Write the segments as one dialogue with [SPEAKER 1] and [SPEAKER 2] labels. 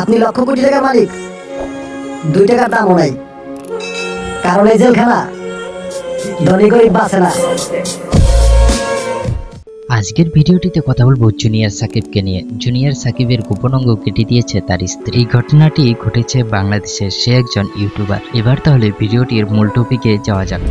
[SPEAKER 1] আপনি লক্ষ কোটি টাকার মালিক। দুই টাকার দামও নাই। কারণ এই জেলখানা ধনী গরিব বাঁচে না।
[SPEAKER 2] আজকের ভিডিওটিতে কথা বলব জুনিয়র সাকিবকে নিয়ে। জুনিয়র সাকিবের গোপন অঙ্গ কেটে দিয়েছে তার স্ত্রী। ঘটনাটি ঘটেছে বাংলাদেশে সে একজন ইউটিউবার। এবার তাহলে ভিডিওটির মূল টপিকে যাওয়া যাক।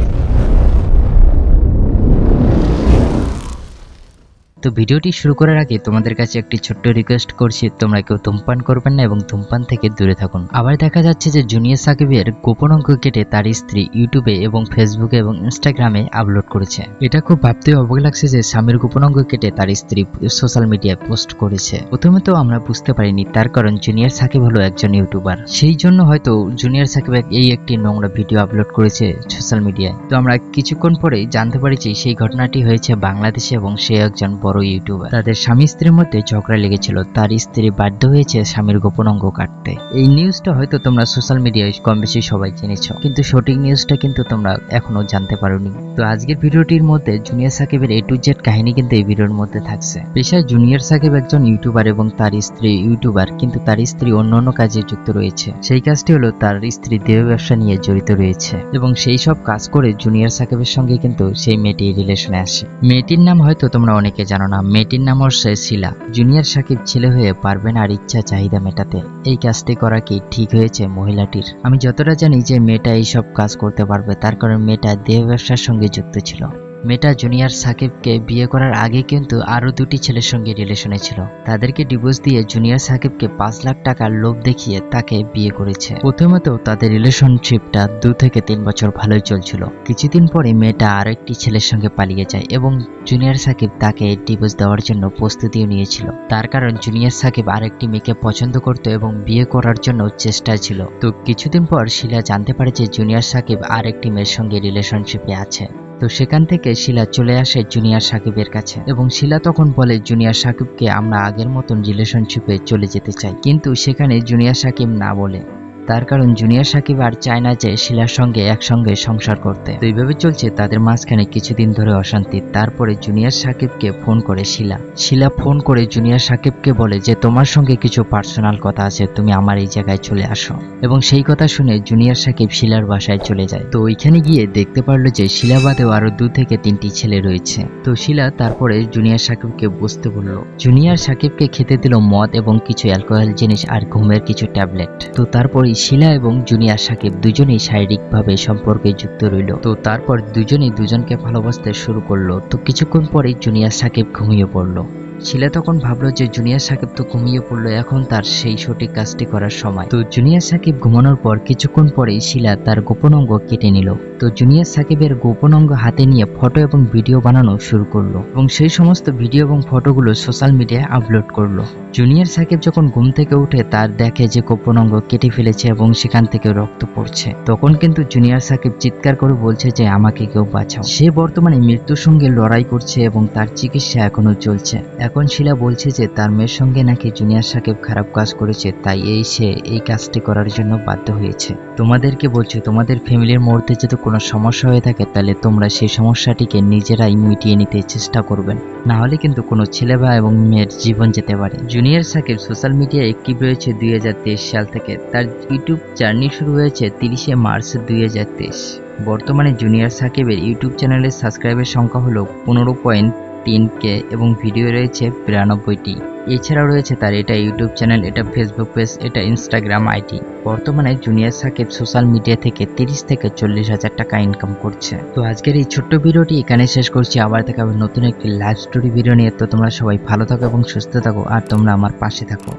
[SPEAKER 2] তো ভিডিওটি শুরু করার আগে তোমাদের কাছে একটি ছোট্ট রিকোয়েস্ট করছি, তোমরা কেউ ধূমপান করবেন না এবং ধূমপান থেকে দূরে থাকুন। আবার দেখা যাচ্ছে যে জুনিয়র সাকিবের গোপন অঙ্ক কেটে তার স্ত্রী ইউটিউবে এবং ফেসবুকে এবং ইনস্টাগ্রামে আপলোড করেছে। এটা খুব ভাবতে অবাক লাগছে যে স্বামীর গোপন অঙ্গ কেটে তার স্ত্রী সোশ্যাল মিডিয়ায় পোস্ট করেছে। প্রথমে তো আমরা বুঝতে পারিনি, তার কারণ জুনিয়র সাকিব হলো একজন ইউটিউবার। সেই জন্য হয়তো জুনিয়র সাকিব এই একটি নোংরা ভিডিও আপলোড করেছে সোশ্যাল মিডিয়ায়। তো আমরা কিছুক্ষণ পরেই জানতে পারি যে সেই ঘটনাটি হয়েছে বাংলাদেশে এবং সে একজন বড় ইউটিউবার। তাদের স্বামী স্ত্রীর মধ্যে ঝগড়া লেগেছিল, তার স্ত্রী বাধ্য হয়েছে স্বামীর গোপন অঙ্গ কাটতে। এই নিউজটা হয়তো তোমরা সোশ্যাল মিডিয়ায় কম বেশি সবাই জেনেছ, কিন্তু সঠিক নিউজটা কিন্তু তোমরা এখনও জানতে পারোনি। তো আজকের ভিডিওটির মধ্যে জুনিয়র সাকিবের এ টু জেড কাহিনী কিন্তু এই ভিডিওর মধ্যে থাকছে। পেশায় জুনিয়র সাকিব একজন ইউটিউবার এবং তার স্ত্রী ইউটিউবার, কিন্তু তার স্ত্রী অন্য অন্য কাজে যুক্ত রয়েছে। সেই কাজটি হলো তার স্ত্রী দেহ ব্যবসা নিয়ে জড়িত রয়েছে এবং সেই সব কাজ করে জুনিয়র সাকিবের সঙ্গে কিন্তু সেই মেয়েটি রিলেশনে আসে। মেয়েটির নাম হয়তো তোমরা অনেকে জানো না মেয়েটির নাম সে শিলা। জুনিয়র সাকিব ছেলে হয়ে পারবে না আর ইচ্ছা চাহিদা মেটাতে। এই কাজটি করা কি ঠিক হয়েছে মহিলাটির? আমি যতটা জানি যে মেয়েটা এইসব কাজ করতে পারবে, তার কারণ মেয়েটা দেহ ব্যবসার সঙ্গে যুক্ত ছিল। মেয়েটা জুনিয়র সাকিবকে বিয়ে করার আগে কিন্তু আরও দুটি ছেলের সঙ্গে রিলেশনে ছিল। তাদেরকে ডিভোর্স দিয়ে জুনিয়র সাকিবকে পাঁচ লাখ টাকার লোভ দেখিয়ে তাকে বিয়ে করেছে। প্রথমত তাদের রিলেশনশিপটা দু থেকে তিন বছর ভালোই চলছিল। কিছুদিন পরে মেয়েটা আরেকটি ছেলের সঙ্গে পালিয়ে যায় এবং জুনিয়র সাকিব তাকে ডিভোর্স দেওয়ার জন্য প্রস্তুতিও নিয়েছিল। তার কারণ জুনিয়র সাকিব আরেকটি মেয়েকে পছন্দ করত এবং বিয়ে করার জন্য চেষ্টা ছিল। তো কিছুদিন পর শিলা জানতে পারে যে জুনিয়র সাকিব আরেকটি মেয়ের সঙ্গে রিলেশনশিপে আছে। তো সেখান থেকে শিলা চলে আসে জুনিয়র সাকিবের কাছে। এবং শিলা তখন বলে, জুনিয়র সাকিবকে আমরা আগের মতন রিলেশনশিপে চলে যেতে চাই। কিন্তু সেখানে জুনিয়র সাকিব না বলে তার কারণ জুনিয়র সাকিব আর চায় না যে শিলার সঙ্গে একসঙ্গে সংসার করতে। তো এইভাবে চলছে তাদের মাঝখানে কিছুদিন ধরে অশান্তি। তারপরে জুনিয়র সাকিবকে ফোন করে শিলা। শিলা ফোন করে জুনিয়র সাকিবকে বলে যে, তোমার সঙ্গে কিছু পার্সোনাল কথা আছে, তুমি আমার এই জায়গায় চলে আসো। এবং সেই কথা শুনে জুনিয়র সাকিব শিলার বাসায় চলে যায়। তো ওইখানে গিয়ে দেখতে পারল যে শিলা বাদেও আরও দু থেকে তিনটি ছেলে রয়েছে। তো শিলা তারপরে জুনিয়র সাকিবকে বুঝতে বলল, জুনিয়র সাকিবকে খেতে দিল মদ এবং কিছু অ্যালকোহল জিনিস আর ঘুমের কিছু ট্যাবলেট। তো তারপরে শিলা এবং জুনিয়র সাকিব দুজনেই শারীরিকভাবে সম্পর্কে যুক্ত রইল। তো তারপর দুজনেই দুজনকে ভালোবাসতে শুরু করল। তো কিছুক্ষণ পরেই জুনিয়ার সাকিব ঘুমিয়ে পড়ল। শিলা তখন ভাবলো যে জুনিয়র সাকিব তো ঘুমিয়ে পড়ল, এখন তার সেই সঠিক কাজটি করার সময়। তো জুনিয়র সাকিব ঘুমানোর পর কিছুক্ষণ পরেই শিলা তার গোপন অঙ্গ কেটে নিল। তো জুনিয়র সাকিবের গোপন অঙ্গ হাতে নিয়ে ফটো এবং ভিডিও বানানো শুরু করল এবং সেই সমস্ত ভিডিও এবং ফটোগুলো সোশ্যাল মিডিয়ায় আপলোড করল। জুনিয়র সাকিব যখন ঘুম থেকে উঠে, তার দেখে যে গোপন অঙ্গ কেটে ফেলেছে এবং সেখান থেকে রক্ত পড়ছে। তখন কিন্তু জুনিয়র সাকিব চিৎকার করে বলছে যে, আমাকে কেউ বাঁচাও। সে বর্তমানে মৃত্যুর সঙ্গে লড়াই করছে এবং তার চিকিৎসা এখনও চলছে। এখন শিলা বলছে যে, তার মেয়ের সঙ্গে নাকি জুনিয়র সাকিব খারাপ কাজ করেছে, তাই এই সে এই কাজটি করার জন্য বাধ্য হয়েছে। তোমাদেরকে বলছো, তোমাদের ফ্যামিলির মধ্যে যদি কোনো সমস্যা হয়ে থাকে, তাহলে তোমরা সেই সমস্যাটিকে নিজেরাই মিটিয়ে নিতে চেষ্টা করবেন। না হলে কিন্তু কোনো ছেলে বা এবং মেয়ের জীবন যেতে পারে। জুনিয়র সাকিব সোশ্যাল মিডিয়ায় অ্যাক্টিভ রয়েছে দুই হাজার তেইশ সাল থেকে। তার ইউটিউব জার্নি শুরু হয়েছে তিরিশে মার্চ দুই হাজার তেইশ। বর্তমানে জুনিয়র সাকিবের ইউটিউব চ্যানেলের সাবস্ক্রাইবের সংখ্যা হলো পনেরো পয়েন্ট তিন কে এবং ভিডিও রয়েছে বিরানব্বইটি। এছাড়াও রয়েছে তার এটা ইউটিউব চ্যানেল, এটা ফেসবুক পেজ, এটা ইনস্টাগ্রাম আইডি। বর্তমানে জুনিয়র সাকিব সোশ্যাল মিডিয়া থেকে তিরিশ থেকে চল্লিশ হাজার টাকা ইনকাম করছে। তো আজকের এই ছোট্ট ভিডিওটি এখানে শেষ করছি। আবার দেখা হবে নতুন একটি লাইভ স্টোরি ভিডিও নিয়ে। তো তোমরা সবাই ভালো থাকো এবং সুস্থ থাকো। আর তোমরা আমার পাশে থাকো।